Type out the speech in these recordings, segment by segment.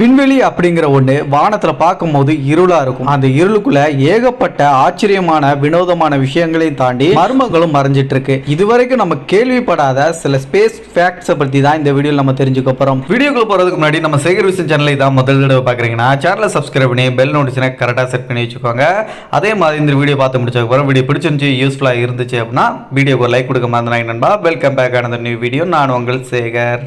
விண்வெளி அப்படிங்கிற ஒன்று வானத்தில் பார்க்கும்போது இருளாக இருக்கும். அந்த இருளுக்குள்ள ஏகப்பட்ட ஆச்சரியமான வினோதமான விஷயங்களையும் தாண்டி மர்மங்களும் மறைஞ்சிட்டு இருக்கு இதுவரைக்கும் நம்ம கேள்விப்படாத சில ஸ்பேஸ் ஃபேக்ட்ஸை பற்றி தான் இந்த வீடியோ நம்ம தெரிஞ்சுக்க போகிறோம் வீடியோக்குள்ள போகிறதுக்கு முன்னாடி நம்ம சேகர் விசன் சேனலை தான் முதல் தடவை பார்க்குறீங்கன்னா சேனலை சப்ஸ்கிரைப் பண்ணி பெல் நோட்டிஸ்னை கரெக்டாக செட் பண்ணி வச்சுக்கோங்க. அதே மாதிரி இந்த வீடியோ பார்த்து முடிச்சதுக்கு அப்புறம் வீடியோ பிடிச்சிருந்துச்சு யூஸ்ஃபுல்லாக இருந்துச்சு அப்படின்னா வீடியோக்கு லைக் கொடுக்க மாதிரி நண்பா. வெல்கம் பேக் ஆன நியூ வீடியோ நான் உங்கள் சேகர்.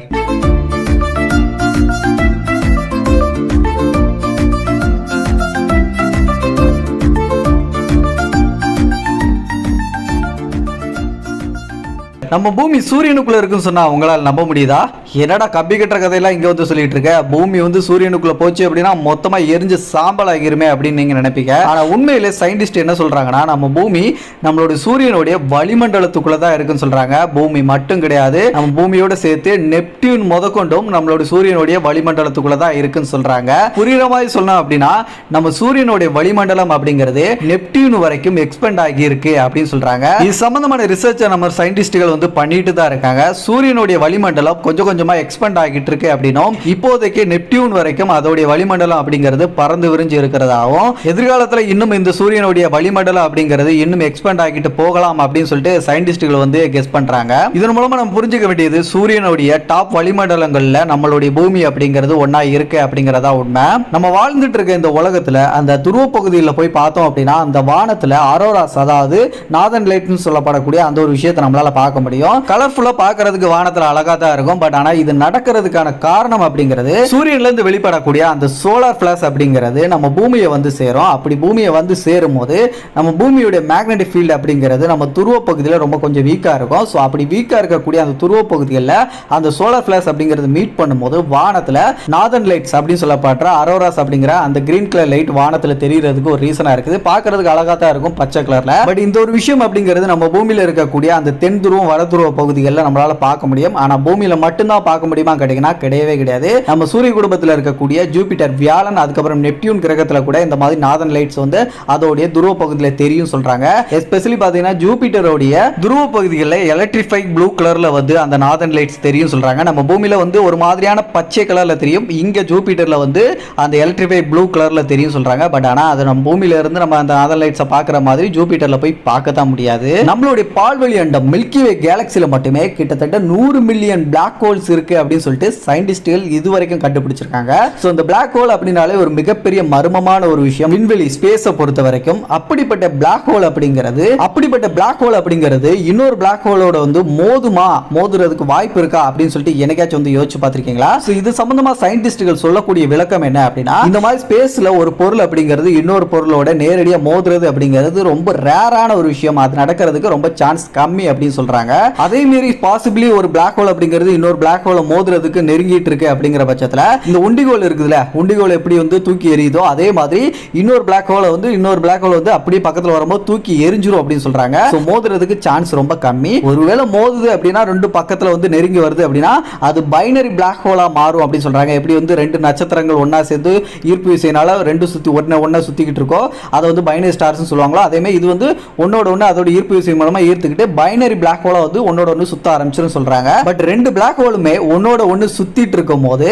நம்ம பூமி சூரியனுக்குள்ள இருக்குன்னு சொன்னா உங்களால் நம்ப முடியுதா? என்னடா கம்பி கட்டுற கதையெல்லாம் இங்கே வந்து சொல்லிட்டு இருக்க பூமி வந்து சூரியனுக்குள்ள போச்சு அப்படின்னா மொத்தமாக எரிஞ்சு சாம்பல் ஆகிருமே அப்படின்னு நீங்க நினைப்பீங்க. ஆனால் உண்மையில சயின்டிஸ்ட் என்ன சொல்றாங்கன்னா நம்ம பூமி நம்மளோட சூரியனுடைய வளிமண்டலத்துக்குள்ளே தான் இருக்குன்னு சொல்கிறாங்க பூமி மட்டும் கிடையாது நம்ம பூமியோட சேர்த்து நெப்டியூன் முதற்கொண்டும் நம்மளோட சூரியனுடைய வளிமண்டலத்துக்குள்ளே தான் இருக்குன்னு சொல்கிறாங்க புரியுற மாதிரி சொல்லணும் அப்படின்னா நம்ம சூரியனுடைய வளிமண்டலம் அப்படிங்கிறது நெப்டியூன் வரைக்கும் எக்ஸ்பெண்ட் ஆகி இருக்கு அப்படின்னு சொல்கிறாங்க இது சம்மந்தமான ரிசர்ச்சை நம்ம சயின்டிஸ்டுகள் வந்து பண்ணிட்டு தான் இருக்காங்க. சூரியனுடைய வளிமண்டலம் கொஞ்சம் கொஞ்சம் எக்ஸ்பெண்ட் ஆகிட்டு இருக்கு அப்படின்னும் இப்போதைக்கு நெப்டியூன் வரைக்கும் அதோடைய வளிமண்டலம் அப்படிங்கிறது பறந்து விரிஞ்சு இருக்கிறதாகவும் எதிர்காலத்தில் இன்னும் இந்த சூரியனுடைய வளிமண்டலம் அப்படிங்கிறது இன்னும் எக்ஸ்பெண்ட் ஆகிட்டு போகலாம் அப்படின்னு சொல்லிட்டு சயின்டிஸ்டுகள் வந்து கெஸ் பண்றாங்க. இதன் மூலமா நம்ம புரிஞ்சுக்க வேண்டியது சூரியனுடைய டாப் வளிமண்டலங்கள்ல நம்மளுடைய பூமி அப்படிங்கிறது ஒன்றா இருக்கு அப்படிங்கிறதா உண்மை. நம்ம வாழ்ந்துட்டு இருக்க இந்த உலகத்துல அந்த துருவ பகுதியில் போய் பார்த்தோம் அப்படின்னா அந்த வானத்துல அரோராஸ் அதாவது நாதன் லைட்னு சொல்லப்படக்கூடிய அந்த ஒரு விஷயத்தை நம்மளால பார்க்க முடியும். கலர்ஃபுல்லா பார்க்கறதுக்கு வானத்துல அழகா தான் இருக்கும் பட் ஆனா இது நடக்கிறதுக்கான காரணம் அப்படிங்கிறது சூரியன்ல இருந்து வெளிப்படக்கூடிய அந்த சோலார் பிளாஸ் அப்படிங்கிறது நம்ம பூமியை வந்து சேரும். அப்படி பூமியை வந்து சேரும் போது நம்ம பூமியுடைய மேக்னெட்டிக் ஃபீல்டு அப்படிங்கிறது நம்ம துருவ பகுதியில் ரொம்ப கொஞ்சம் வீக்கா இருக்கும். ஸோ அப்படி வீக்கா இருக்கக்கூடிய அந்த துருவ பகுதிகளில் அந்த சோலார் பிளாஸ் அப்படிங்கிறது மீட் பண்ணும்போது வானத்தில் நார்தன் லைட்ஸ் அப்படின்னு சொல்லப்படுற அரோராஸ் அப்படிங்கிற அந்த கிரீன் கலர் லைட் வானத்தில் தெரியறதுக்கு ஒரு ரீசனாக இருக்குது. பார்க்கறதுக்கு அழகா தான் இருக்கும் பச்சை கலரில் பட் இந்த ஒரு விஷயம் அப்படிங்கிறது நம்ம பூமியில் இருக்கக்கூடிய அந்த தென் துருவம் வட துருவ பகுதிகளில் நம்மளால் பார்க்க முடியும். ஆனால் பூமியில் மட்டும்தான் பார்க்க முடியுமா கேட்டீங்கன்னா கிடையவே கிடையாது. நம்ம சூரிய குடும்பத்தில் இருக்கக்கூடிய ஜூபிட்டர் வியாழன் அதுக்கப்புறம் நெப்டியூன் கிரகத்தில் கூட இந்த மாதிரி நாதன் லைட்ஸ் வந்து அதோடைய துருவ பகுதியில் தெரியும் சொல்றாங்க. எஸ்பெஷலி பாத்தீங்கன்னா ஜூபிட்டரோடைய துருவ பகுதிகளில் எலக்ட்ரிஃபை ப்ளூ கலர்ல வந்து அந்த நாதன் லைட்ஸ் தெரியும் சொல்றாங்க. நம்ம பூமியில வந்து ஒரு மாதிரியான பச்சை கலரில் தெரியும். இங்கே ஜூபிட்டரில் வந்து அந்த எலக்ட்ரிஃபை ப்ளூ கலர்ல தெரியும் சொல்றாங்க. பட் ஆனால் அது நம்ம பூமியில இருந்து நம்ம அந்த நாதன் லைட்ஸை பார்க்குற மாதிரி ஜூபிட்டரில் போய் பார்க்க தான் முடியாது. நம்மளுடைய பால்வெளி அண்டம் மில்கி வே கேலக்சியில் மட்டுமே கிட்டத்தட்ட நூறு மில்லியன் பிளாக் ஹோல்ஸ் இருக்கு அப்படின்னு சொல்லிட்டு சயின்டிஸ்டுகள் இதுவரைக்கும் கண்டுபிடிச்சிருக்காங்க. ஸோ இந்த பிளாக் ஹோல் அப்படின்னாலே ஒரு மிகப்பெரிய மர்மமான ஒரு விஷயம். விண்வெளி ஸ்பேஸை பொறுத்த வரைக்கும் அப்படிப்பட்ட பிளாக் ஹோல் அப்படிங்கிறது அப்படிப்பட்ட பிளாக் ஹோல் அப்படிங்கிறது இன்னொரு பிளாக் ஹோலோட வந்து மோதுமா மோதுறதுக்கு வாய்ப்பு இருக்கா அப்படின்னு சொல்லிட்டு எனக்காச்சும் வந்து யோசிச்சு பார்த்திருக்கீங்களா? ஸோ இது சம்பந்தமா சயின்டிஸ்டுகள் சொல்லக்கூடிய விளக்கம் என்ன அப்படின்னா இந்த மாதிரி ஸ்பேஸ்ல ஒரு பொருள் அப்படிங்கிறது இன்னொரு பொருளோட நேரடியாக மோதுறது அப்படிங்கிறது ரொம்ப ரேரான ஒரு விஷயம். அது நடக்கிறதுக்கு ரொம்ப சான்ஸ் கம்மி அப்படின்னு சொல்றாங்க. அதே மாரி பாசிபிளி ஒரு பிளாக் ஹோல் அப்படிங்கிறது இன்னொரு பிளாக் ஹோலை மோதுறதுக்கு நெருங்கிட்டு இருக்கு அப்படிங்கிற பட்சத்துல இந்த உண்டிகோல் இருக்குதுல்ல உண்டிகோல் எப்படி வந்து தூக்கி எரியுதோ அதே மாதிரி இன்னொரு பிளாக் ஹோலை வந்து இன்னொரு பிளாக் ஹோல் வந்து அப்படியே பக்கத்துல வரும்போது தூக்கி எரிஞ்சிரும் அப்படின்னு சொல்றாங்க. ஸோ மோதுறதுக்கு சான்ஸ் ரொம்ப கம்மி. ஒருவேளை மோதுது அப்படின்னா ரெண்டு பக்கத்தில் வந்து நெருங்கி வருது அப்படின்னா அது பைனரி பிளாக் ஹோலா மாறும் அப்படின்னு சொல்றாங்க. எப்படி வந்து ரெண்டு நட்சத்திரங்கள் ஒன்றா சேர்ந்து ஈர்ப்பு விசையினால ரெண்டு சுத்தி ஒன்ன ஒண்ணா சுத்திக்கிட்டு இருக்கோ அதை வந்து பைனரி ஸ்டார்ஸ் சொல்லுவாங்களோ? அதே மாதிரி இது வந்து ஒன்னோட ஒன்று அதோட ஈர்ப்பு விசை மூலமாக ஈர்த்துக்கிட்டு பைனரி பிளாக் ஹோலா வந்து ஒன்னோட ஒன்று சுத்த ஆரம்பிச்சுன்னு சொல்றாங்க. பட் ரெண்டு பிளாக் ஹோலுமே ஒன்னோட ஒன்று சுத்திட்டு இருக்கும் போது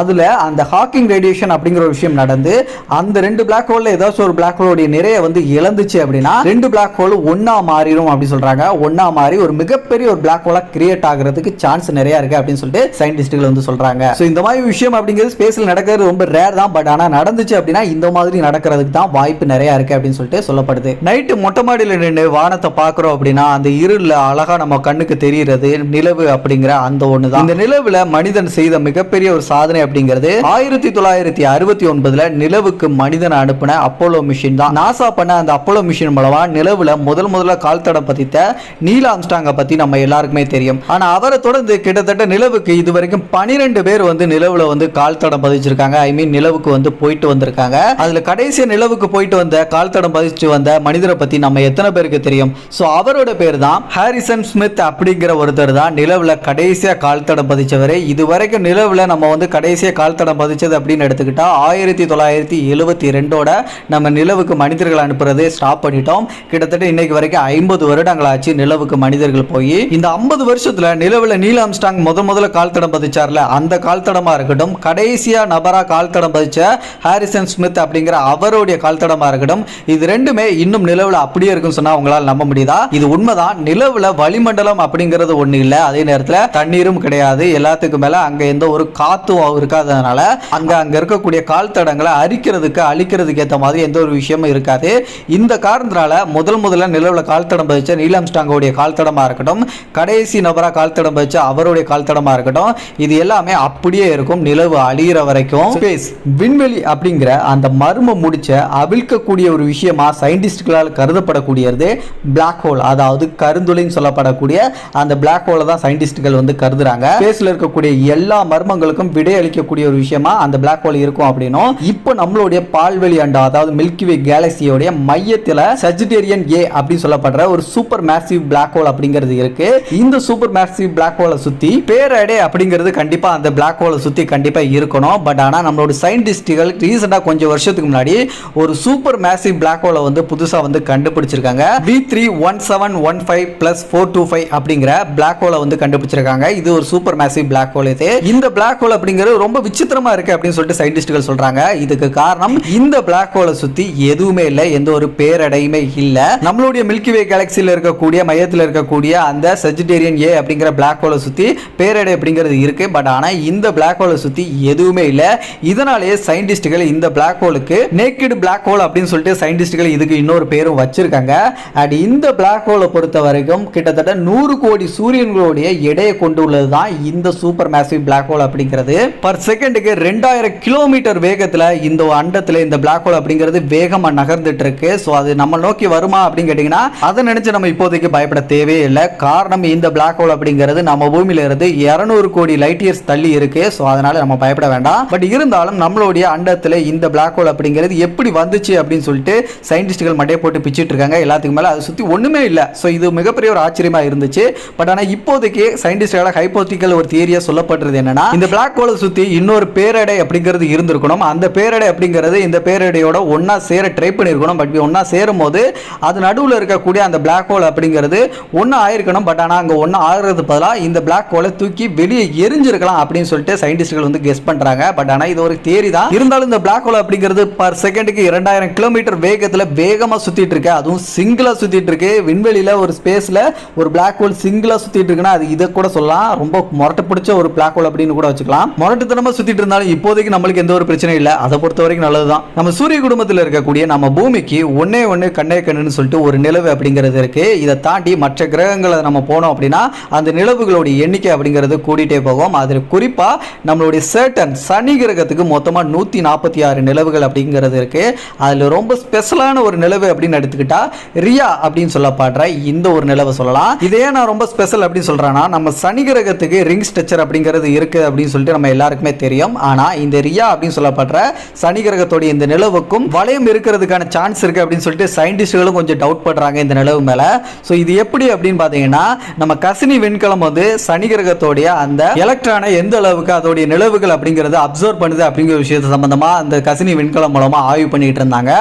அதுல அந்த ஹாக்கிங் ரேடியேஷன் அப்படிங்கிற ஒரு விஷயம் நடந்து அந்த ரெண்டு பிளாக் ஹோல்ல ஏதாச்சும் ஒரு பிளாக் ஹோலுடைய நிறைய வந்து இழந்துச்சு அப்படின்னா ரெண்டு பிளாக் ஹோல் ஒன்னா மாறிடும் அப்படின்னு சொல்றாங்க. ஒன்னா மாறி ஒரு மிகப்பெரிய ஒரு பிளாக் ஹோலா கிரியேட் ஆகிறதுக்கு சான்ஸ் நிறைய இருக்கு அப்படின்னு சொல்லிட்டு சயின்டிஸ்டுகள் வந்து சொல்றாங்க. ஸோ இந்த மாதிரி விஷயம் அப்படிங்கிறது ஸ்பேஸ்ல நடக்கிறது ரொம்ப ரேர் தான். பட் ஆனா நடந்துச்சு அப்படின்னா இந்த மாதிரி நடக்கிறதுக்கு தான் வாய்ப்பு நிறைய இருக்கு அப்படின்னு சொல்லிட்டு சொல்லப்படுது. நைட்டு மொட்டை மாடியில் நின்று வானத்தை பார்க்குறோம் அப்படின்னா அந்த இருளில் அழகா நம்ம கண்ணுக்கு தெரிகிறது நிலவு அப்படிங்கிற அந்த ஒன்று தான் இந்த நிலவுல மனிதன் செய்த மிகப்பெரிய ஒரு சாதனை அப்படிங்கிறது ஆயிரத்தி தொள்ளாயிரத்தி அறுபத்தி ஒன்பதுல நிலவுக்கு மனிதன் அனுப்பின அப்போலோ மிஷின் தான். நாசா பண்ண அந்த அப்போலோ மிஷின் மூலமா நிலவுல முதல் முதல்ல கால் தடம் பதித்த நீல் ஆம்ஸ்டாங்க பத்தி நம்ம எல்லாருக்குமே தெரியும். ஆனா அவரை தொடர்ந்து கிட்டத்தட்ட நிலவுக்கு இது வரைக்கும் பனிரெண்டு பேர் வந்து நிலவுல வந்து கால் தடம் பதிச்சிருக்காங்க. ஐ மீன் நிலவுக்கு வந்து போயிட்டு வந்திருக்காங்க. அதுல கடைசியா நிலவுக்கு போயிட்டு வந்த கால் தடம் பதிச்சு வந்த மனிதரை பத்தி நம்ம எத்தனை பேருக்கு தெரியும்? ஸோ அவரோட பேர் தான் ஹாரிசன் ஸ்மித் ஸ்மித் அப்படிங்கிற ஒருத்தர் தான் நிலவுல கடைசியா கால் தடம் பதிச்சவர் இது வரைக்கும் நம்ம வந்து கடைசியாக கால்தடம் பதிச்சது அப்படின்னு எடுத்துக்கிட்டால் ஆயிரத்தி தொள்ளாயிரத்தி எழுபத்தி ரெண்டோட நம்ம நிலவுக்கு மனிதர்கள் அனுப்புறதே ஸ்டாப் பண்ணிட்டோம். கிட்டத்தட்ட இன்னைக்கு வரைக்கும் ஐம்பது வருடங்கள் ஆச்சு நிலவுக்கு மனிதர்கள் போய். இந்த ஐம்பது வருஷத்தில் நிலவில் நீல் ஆம்ஸ்டாங் முத முதல்ல கால்தடம் பதிச்சார்ல அந்த கால்தடமாக இருக்கட்டும் கடைசியாக நபராக கால்தடம் பதிச்ச ஹாரிசன் ஸ்மித் அப்படிங்கிற அவருடைய கால்தடமாக இருக்கட்டும் இது ரெண்டுமே இன்னும் நிலவில் அப்படியே இருக்குன்னு சொன்னால் உங்களால் நம்ப முடியுதா? இது உண்மைதான். நிலவில் வளிமண்டலம் அப்படிங்கிறது ஒன்றும் இல்லை. அதே நேரத்தில் தண்ணீரும் கிடையாது. எல்லாத்துக்கும் மேல அங்க எந்த ஒரு காத்தும் இருக்காததுனால அங்க அங்க இருக்கக்கூடிய கால் தடங்களை அரிக்கிறதுக்கு அழிக்கிறதுக்கு ஏத்த மாதிரி எந்த ஒரு விஷயமும் இருக்காது. இந்த காரணத்தினால முதல் முதல்ல நிலவுல கால் தடம் பதிச்ச நீலாம்ஸ்டாங்கோடைய கால் தடமா இருக்கட்டும் கடைசி நபரா கால் தடம் பதிச்ச அவருடைய கால் தடமா இருக்கட்டும் இது எல்லாமே அப்படியே இருக்கும். நிலவு அழிகிற வரைக்கும். ஸ்பேஸ் விண்வெளி அப்படிங்கிற அந்த மர்ம முடிச்ச அவிழ்க்கக்கூடிய ஒரு விஷயமா சயின்டிஸ்டுகளால் கருதப்படக்கூடியது பிளாக் ஹோல் அதாவது கருந்துளைன்னு சொல்லப்படக்கூடிய அந்த பிளாக் ஹோலை தான் சயின்டிஸ்டுகள் வந்து கருதுறாங்க. ஸ்பேஸ்ல இருக்கக்கூடிய எல்லா மர்மங்களுக்கும் விடை அளிக்கக்கூடிய ஒரு விஷயமா அந்த பிளாக் ஹோல் இருக்கும் அப்படின்னும். இப்போ நம்மளுடைய பால்வெளி அண்டா அதாவது மில்கி வே கேலக்சியோடைய மையத்தில் சஜிடேரியன் ஏ அப்படின்னு சொல்லப்படுற ஒரு சூப்பர் மேசிவ் பிளாக் ஹோல் அப்படிங்கிறது இருக்கு. இந்த சூப்பர் மேசிவ் பிளாக் ஹோலை சுத்தி பேரடே அப்படிங்கிறது கண்டிப்பா அந்த பிளாக் ஹோலை சுத்தி கண்டிப்பா இருக்கணும். பட் ஆனா நம்மளோட சயின்டிஸ்டுகள் ரீசெண்டாக கொஞ்சம் வருஷத்துக்கு முன்னாடி ஒரு சூப்பர் மேசிவ் பிளாக் ஹோலை வந்து புதுசாக வந்து கண்டுபிடிச்சிருக்காங்க. B three one seven one five plus four two five அப்படிங்கிற பிளாக் ஹோலை வந்து கண்டுபிடிச்சிருக்காங்க. இது ஒரு சூப்பர் மேசிவ் பிளாக் ஹோல் இது. இந்த பிளாக் ஹோல் அப்படிங்கிறது ரொம்ப விசித்திரமா இருக்கு அப்படின்னு சொல்லிட்டு சயின்டிஸ்டுகள் சொல்றாங்க. இதுக்கு காரணம் இந்த பிளாக் ஹோலை சுத்தி எதுவுமே இல்லை எந்த ஒரு பேரடையுமே இல்ல. நம்மளுடைய மில்கி வே கேலக்சியில் இருக்கக்கூடிய மையத்தில் இருக்கக்கூடிய அந்த செஜிடேரியன் ஏ அப்படிங்கிற பிளாக் ஹோலை சுத்தி பேரடை அப்படிங்கிறது இருக்கு. பட் ஆனா இந்த பிளாக் ஹோலை சுத்தி எதுவுமே இல்லை. இதனாலேயே சயின்டிஸ்டுகள் இந்த பிளாக் ஹோலுக்கு நேக்கிடு பிளாக் ஹோல் அப்படின்னு சொல்லிட்டு சயின்டிஸ்டுகள் இதுக்கு இன்னொரு பேரும் வச்சிருக்காங்க. அண்ட் இந்த பிளாக் ஹோலை பொறுத்த வரைக்கும் கிட்டத்தட்ட நூறு கோடி சூரியன்களுடைய எடையை கொண்டுள்ளது தான் இந்த சூப்பர் மேசிவ் பிளாக் ஹோல் அப்படிங்கிறது பர் செகண்டுக்கு ரெண்டாயிரம் கிலோமீட்டர் வேகத்தில் இந்த அண்டத்தில் இந்த பிளாக் ஹோல் அப்படிங்கிறது வேகமாக நகர்ந்துட்டு இருக்கு ஸோ அது நம்ம நோக்கி வருமா அப்படின்னு கேட்டிங்கன்னா அதை நினச்சி நம்ம இப்போதைக்கு பயப்பட தேவையே இல்லை. காரணம் இந்த பிளாக் ஹோல் அப்படிங்கிறது நம்ம பூமியில இருந்து இரநூறு கோடி லைட் இயர்ஸ் தள்ளி இருக்கு. ஸோ அதனால நம்ம பயப்பட வேண்டாம். பட் இருந்தாலும் நம்மளுடைய அண்டத்தில் இந்த பிளாக் ஹோல் அப்படிங்கிறது எப்படி வந்துச்சு அப்படின்னு சொல்லிட்டு சயின்டிஸ்டுகள் மட்டையை போட்டு பிச்சுட்டு இருக்காங்க. எல்லாத்துக்கும் மேலே அதை சுற்றி ஒன்றுமே இல்லை. ஸோ இது மிகப்பெரிய ஒரு ஆச்சரியமாக இருந்துச்சு. பட் ஆனால் இப்போதைக்கு சயின்டிஸ்டுகளை ஹைப்போத்திக்கல் ஒரு தியரியா சொல்லப்படுறது என்னன்னா இந்த பிளாக் ஹோலை சுற்றி இன்னொரு பேரடை அப்படிங்கிறது இருந்திருக்கணும். அந்த பேரடை அப்படிங்கிறது இந்த பேரடையோட ஒன்னா சேர ட்ரை பண்ணியிருக்கணும் பட் ஒன்றா சேரும் போது அது நடுவில் இருக்கக்கூடிய அந்த பிளாக் ஹோல் அப்படிங்கிறது ஒன்று ஆயிருக்கணும். பட் ஆனால் அங்கே ஒன்று ஆகிறது பதிலாக இந்த பிளாக் ஹோலை தூக்கி வெளியே எரிஞ்சிருக்கலாம் அப்படின்னு சொல்லிட்டு சயின்டிஸ்ட்கள் வந்து கெஸ் பண்ணுறாங்க பட் ஆனால் இது ஒரு தியரி தான். இருந்தாலும் இந்த பிளாக் ஹோல் அப்படிங்கிறது பர் செகண்டுக்கு இரண்டாயிரம் கிலோமீட்டர் வேகத்தில் வேகமாக சுற்றிட்டு இருக்கு. அதுவும் சிங்கிளாக சுற்றிட்டு இருக்கு. விண்வெளியில் ஒரு ஸ்பேஸில் ஒரு பிளாக் ஹோல் சிங்கிளாக சுற்றிட்டு இருக்குன்னா அது இதை கூட சொல்லலாம். ரொம்ப முரட்டு பிடிச்ச ஒரு பிளாக் ஹோல் அப்படின்னு கூட வச்சுக்கலாம். முரட்டுத்தனமா சுற்றிட்டு இருந்தாலும் இப்போதைக்கு நம்மளுக்கு எந்த ஒரு பிரச்சனையும் இல்லை. அதை பொறுத்த வரைக்கும் நல்லதுதான். நம்ம சூரிய குடும்பத்தில் இருக்கக்கூடிய நம்ம பூமிக்கு ஒன்னே ஒன்று கண்ணே கண்ணுன்னு சொல்லிட்டு ஒரு நிலவு அப்படிங்கிறது இருக்கு. இதை தாண்டி மற்ற கிரகங்களை நம்ம போனோம் அப்படின்னா அந்த நிலவுகளுடைய எண்ணிக்கை அப்படிங்கிறது கூடிட்டே போகும். அதில் குறிப்பாக நம்மளுடைய சேட்டன் சனி கிரகத்துக்கு மொத்தமாக நூற்றி நாற்பத்தி ஆறு நிலவுகள் அப்படிங்கிறது இருக்கு. அதில் ரொம்ப ஸ்பெஷலான ஒரு நிலவு அப்படின்னு எடுத்துக்கிட்டா ரியா அப்படின்னு சொல்லப்படுற இந்த ஒரு நிலவை சொல்லலாம். இதே நான் ரொம்ப ஸ்பெஷல் அப்படின்னு சொல்றேன்னா நம்ம சனி கிரகத்துக்கு ரிங் ஸ்ட்ரக்சர் அப்படிங்கிறது இருக்கு அப்படின்னு சொல்லிட்டு நம்ம எல்லாருக்குமே தெரியும். ஆனால் இந்த ரியா அப்படின்னு சொல்லப்படுற சனி கிரகத்தோடைய இந்த நிலவுக்கும் வளையம் இருக்கிறதுக்கான சான்ஸ் இருக்கு அப்படின்னு சொல்லிட்டு சயின்டிஸ்டுகளும் கொஞ்சம் டவுட் பண்ணுறாங்க இந்த நிலவு மேலே. ஸோ இது எப்படி அப்படின்னு பார்த்தீங்கன்னா நம்ம கசினி விண்கலம் வந்து சனி கிரகத்தோடைய அந்த எலக்ட்ரானை எந்த அளவுக்கு அதோடைய நிலவுகள் அப்படிங்கிறது அப்சர்வ் பண்ணுது அப்படிங்கிற விஷயத்து சம்மந்தமாக அந்த கசினி விண்கலம் மூலமாக ஆய்வு பண்ணிட்டு இருந்தாங்க.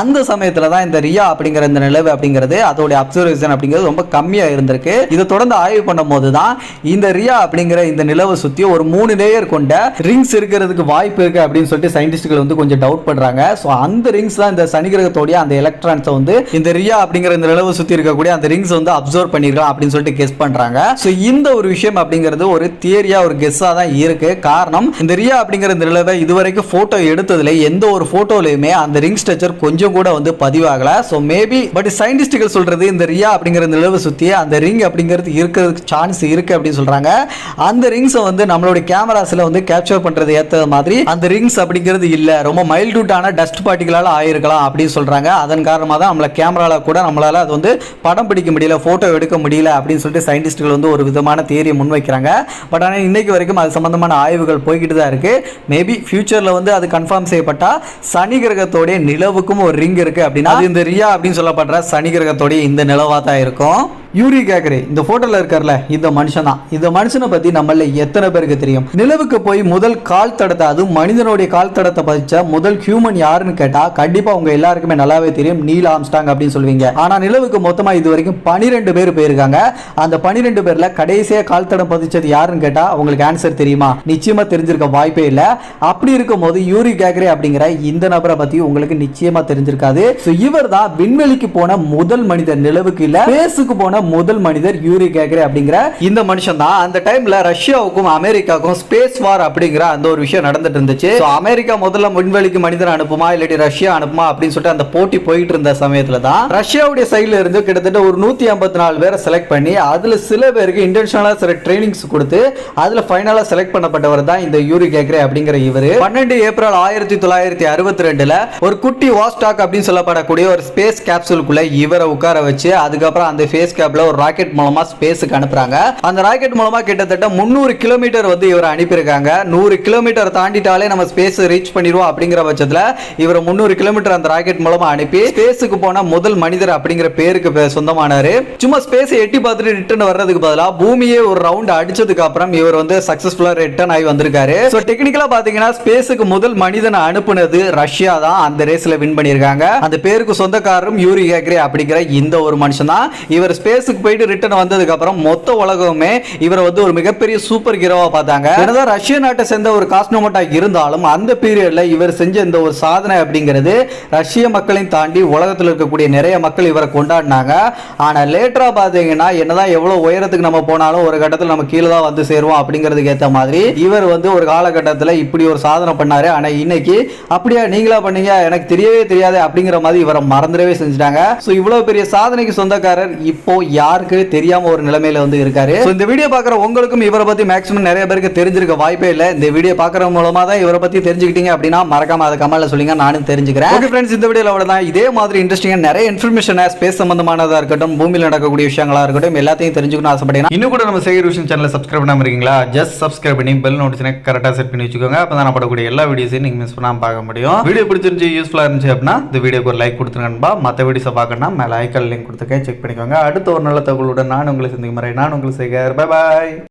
அந்த சமயத்தில் தான் இந்த ரியா அப்படிங்கிற இந்த நிலவு அப்படிங்கிறது அதோடைய அப்சர்வேஷன் அப்படிங்கிறது ரொம்ப கம்மியாக இருந்திருக்கு. இதை தொடர்ந்து ஆய்வு பண்ணும் போது தான் இந்த ரியா அப்படிங்கிற இந்த நிலவை சுற்றி ஒரு மூணு லேயர் கொண்ட ரிங்ஸ் இருக்கிறதுக்கு வாய்ப்பு இருக்கு அப்படின்னு சொல்லிட்டு சயின்டிஸ்ட்கள் வந்து கொஞ்சம் டவுட் பண்றாங்க ஸோ அந்த ரிங்ஸ் தான் இந்த சனி கிரகத்தோடைய அந்த எலக்ட்ரான்ஸை வந்து இந்த ரியா அப்படிங்கிற இந்த நிலவை சுற்றி இருக்கக்கூடிய அந்த ரிங்ஸ் வந்து அப்சர்வ் பண்ணிருக்கலாம் அப்படின்னு சொல்லிட்டு கெஸ் பண்றாங்க. ஸோ இந்த ஒரு விஷயம் அப்படிங்கிறது ஒரு தியரியா ஒரு கெஸ்ஸாக தான் இருக்கு. காரணம் இந்த ரியா அப்படிங்கிற இந்த நிலவை இதுவரைக்கும் போட்டோ எடுத்ததுல எந்த ஒரு போட்டோலையுமே அந்த ரிங் ஸ்ட்ரக்சர் கொஞ்சம் கூட வந்து பதிவாகல. ஸோ மேபி பட் சயின்டிஸ்டுகள் சொல்றது இந்த ரியா அப்படிங்கிற நிலவை சுற்றி அந்த ரிங் அப்படிங்கிறது இருக்கிறதுக்கு சான்ஸ் இருக்கு அப்படின்னு சொல்றாங்க. அந்த ரிங்ஸை வந்து நம்மளுடைய கேமராஸ்ல வந்து கேப்சர் பண்றது ஏற்ற மாதிரி அந்த ரிங்ஸ் அப்படிங்கிறது இல்ல. ரொம்ப மைல்டூட்டான டஸ்ட் பார்ட்டிகளால ஆயிருக்கலாம் அப்படின்னு சொல்றாங்க. அதன் காரணமாக தான் நம்மள கேமரால கூட நம்மளால அது வந்து படம் பிடிக்க முடியல போட்டோ எடுக்க முடியல அப்படின்னு சொல்லிட்டு சயின்டிஸ்டுகள் வந்து ஒரு விதமான தேரியை முன்வைக்கிறாங்க. பட் ஆனால் இன்னைக்கு வரைக்கும் அது சம்பந்தமான ஆய்வுகள் போய்கிட்டு தான் இருக்கு. மேபி ஃபியூச்சர்ல வந்து அது கன்ஃபார்ம் செய்யப்பட்டா சனி கிரகத்தோடைய நிலவுக்கும் ஒரு ரிங் இருக்கு அப்படின்னா அது இந்த ரியா அப்படின்னு சொல்லப்படுற சனி கிரகத்தோடைய இந்த நிலவா தான் இருக்கும். யூரி கேக்கரே இந்த போட்டோல இருக்கார்ல இந்த மனுஷன்? தான் இந்த மனுஷனை பத்தி நம்மள எத்தனை பேருக்கு தெரியும்? நிலவுக்கு போய் முதல் கால் தடத்தை அதுவும் மனிதனுடைய கால் தடத்தை பதிச்ச முதல் ஹியூமன் யாருன்னு கேட்டா கண்டிப்பா உங்க எல்லாருக்குமே நல்லாவே தெரியும் நீல் ஆம்ஸ்டாங் அப்படின்னு சொல்லுவீங்க. ஆனா நிலவுக்கு மொத்தமா இது வரைக்கும் பனிரெண்டு பேர் போயிருக்காங்க. அந்த பனிரெண்டு பேர்ல கடைசியா கால் தடம் பதிச்சது யாருன்னு கேட்டா உங்களுக்கு ஆன்சர் தெரியுமா? நிச்சயமா தெரிஞ்சிருக்க வாய்ப்பே இல்ல. அப்படி இருக்கும் போது யூரி கேக்ரே அப்படிங்கிற இந்த நபரை பத்தி உங்களுக்கு நிச்சயமா தெரிஞ்சிருக்காது. இவர் தான் விண்வெளிக்கு போன முதல் மனிதர் நிலவுக்கு இல்ல பேசுக்கு போன முதல் மனிதர் யூரி கேக்ரே அப்படிங்கிற இந்த மனுஷன் தான் அந்த டைம்ல ரஷ்யாவுக்கும் அமெரிக்காவுக்கும் ஸ்பேஸ் வார் அப்படிங்கிற அந்த ஒரு விஷயம் நடந்துட்டு இருந்துச்சு. அமெரிக்கா முதல்ல விண்வெளிக்கு மனிதர் அனுப்புமா இல்லாட்டி ரஷ்யா அனுப்புமா அப்படின்னு சொல்லிட்டு அந்த போட்டி போயிட்டு இருந்த சமயத்துல தான் ரஷ்யாவுடைய சைடுல இருந்து கிட்டத்தட்ட ஒரு நூத்தி ஐம்பத்தி நாலு பேரை செலக்ட் பண்ணி அதுல சில பேருக்கு இன்டென்ஷனலா சில ட்ரைனிங்ஸ் கொடுத்து அதுல ஃபைனலா செலக்ட் பண்ணப்பட்டவர் தான் இந்த யூரி கேக்ரே அப்படிங்கிற இவரு. பன்னெண்டு ஏப்ரல் ஆயிரத்தி தொள்ளாயிரத்தி அறுபத்தி ரெண்டுல ஒரு குட்டி வாஸ்டாக் அப்படின்னு சொல்லப்படக்கூடிய ஒரு ஸ்பேஸ் கேப்சூலுக்குள்ள இவரை உட்கார வச்சு அதுக்கப்புறம் அந்த ஃபேஸ் கேப் கேப்ல ஒரு ராக்கெட் மூலமா ஸ்பேஸுக்கு அனுப்புறாங்க. அந்த ராக்கெட் மூலமா கிட்டத்தட்ட முந்நூறு கிலோமீட்டர் வந்து இவரை அனுப்பியிருக்காங்க. நூறு கிலோமீட்டர் தாண்டிட்டாலே நம்ம ஸ்பேஸ் ரீச் பண்ணிடுவோம் அப்படிங்கிற பட்சத்தில் இவர் முந்நூறு கிலோமீட்டர் அந்த ராக்கெட் மூலமா அனுப்பி ஸ்பேஸுக்கு போன முதல் மனிதர் அப்படிங்கிற பேருக்கு சொந்தமானாரு. சும்மா ஸ்பேஸை எட்டி பார்த்துட்டு ரிட்டர்ன் வர்றதுக்கு பதிலாக பூமியே ஒரு ரவுண்ட் அடிச்சதுக்கு அப்புறம் இவர் வந்து சக்சஸ்ஃபுல்லா ரிட்டர்ன் ஆகி வந்திருக்காரு. ஸோ டெக்னிக்கலா பாத்தீங்கன்னா ஸ்பேஸுக்கு முதல் மனிதனை அனுப்புனது ரஷ்யா தான். அந்த ரேஸ்ல வின் பண்ணியிருக்காங்க. அந்த பேருக்கு சொந்தக்காரரும் யூரி கேக்ரே அப்படிங்கிற இந்த ஒரு மனுஷன் தான். இவர் ஸ்பேஸுக்கு போயிட்டு ரிட்டர்ன் வந்ததுக்கு அப்புறம் மொத்த உலகமே இவரை வந்து ஒரு மிகப்பெரிய சூப்பர் ஹீரோவா பார்த்தாங்க. என்னதான் ரஷ்ய நாட்டை சேர்ந்த ஒரு காஸ்னோமோட்டா இருந்தாலும் அந்த பீரியட்ல இவர் செஞ்ச இந்த ஒரு சாதனை அப்படிங்கிறது ரஷ்ய மக்களையும் தாண்டி உலகத்தில் இருக்கக்கூடிய நிறைய மக்கள் இவரை கொண்டாடினாங்க. ஆனா லேட்டரா பாத்தீங்கன்னா என்னதான் எவ்வளவு உயரத்துக்கு நம்ம போனாலும் ஒரு கட்டத்தில் நம்ம கீழே தான் வந்து சேருவோம் அப்படிங்கிறதுக்கு ஏத்த மாதிரி இவர் வந்து ஒரு காலகட்டத்தில் இப்படி ஒரு சாதனை பண்ணாரு. ஆனா இன்னைக்கு அப்படியா நீங்களா பண்ணீங்க? எனக்கு தெரியவே தெரியாது அப்படிங்கிற மாதிரி இவரை மறந்துடவே செஞ்சுட்டாங்க. ஸோ இவ்வளவு பெரிய சாதனைக்கு சொந்தக்காரர் இப்போ யாருக்கு தெரியாம ஒரு நிலைமையில வந்து இருக்காரு. இந்த வீடியோ பார்க்குற உங்களுக்கும் இவரை பத்தி மேக்ஸிமம் நிறைய பேருக்கு தெரிஞ்சிருக்க வாய்ப்பே இல்லை. இந்த வீடியோ பார்க்குற மூலமா தான் இவரை பத்தி தெரிஞ்சுக்கிட்டீங்க அப்படின்னா மறக்காம அதை கமெண்ட்ல சொல்லுங்க. நானும் தெரிஞ்சுக்கிறேன். ஓகே ஃப்ரெண்ட்ஸ் இந்த வீடியோல அவ்வளவுதான். இதே மாதிரி இன்ட்ரெஸ்டிங்காக நிறைய இன்ஃபர்மேஷன் ஸ்பேஸ் சம்பந்தமானதா இருக்கட்டும் பூமியில் நடக்கக்கூடிய விஷயங்களா இருக்கட்டும் எல்லாத்தையும் தெரிஞ்சுக்கணும் ஆசைப்பட்டீங்கன்னா இன்னும் கூட நம்ம சேகர் விஷயம் சேனலை சப்ஸ்கிரைப் பண்ணாம இருக்கீங்களா? ஜஸ்ட் சப்ஸ்கிரைப் பண்ணி பெல் நோட்டிஸ்னே கரெக்டாக செட் பண்ணி வச்சுக்கோங்க. அப்போ தான் நான் எல்லா வீடியோஸையும் நீங்கள் மிஸ் பண்ணாம பார்க்க முடியும். வீடியோ பிடிச்சிருந்து யூஸ்ஃபுல்லாக இருந்துச்சு அப்படின்னா இந்த வீடியோக்கு ஒரு லைக் கொடுத்துருங்கன்பா மற்ற வீடியோஸை பார்க்கணும்னா மேலே ஐக்கல் லிங்க் கொடுத்துருக்கேன். செக் பண்ணிக்கோங்க. அடுத்த ஒரு நல்ல தகவலுடன் நான் உங்களை சந்திக்கும் வரை நான் உங்களை சேகர். பாய்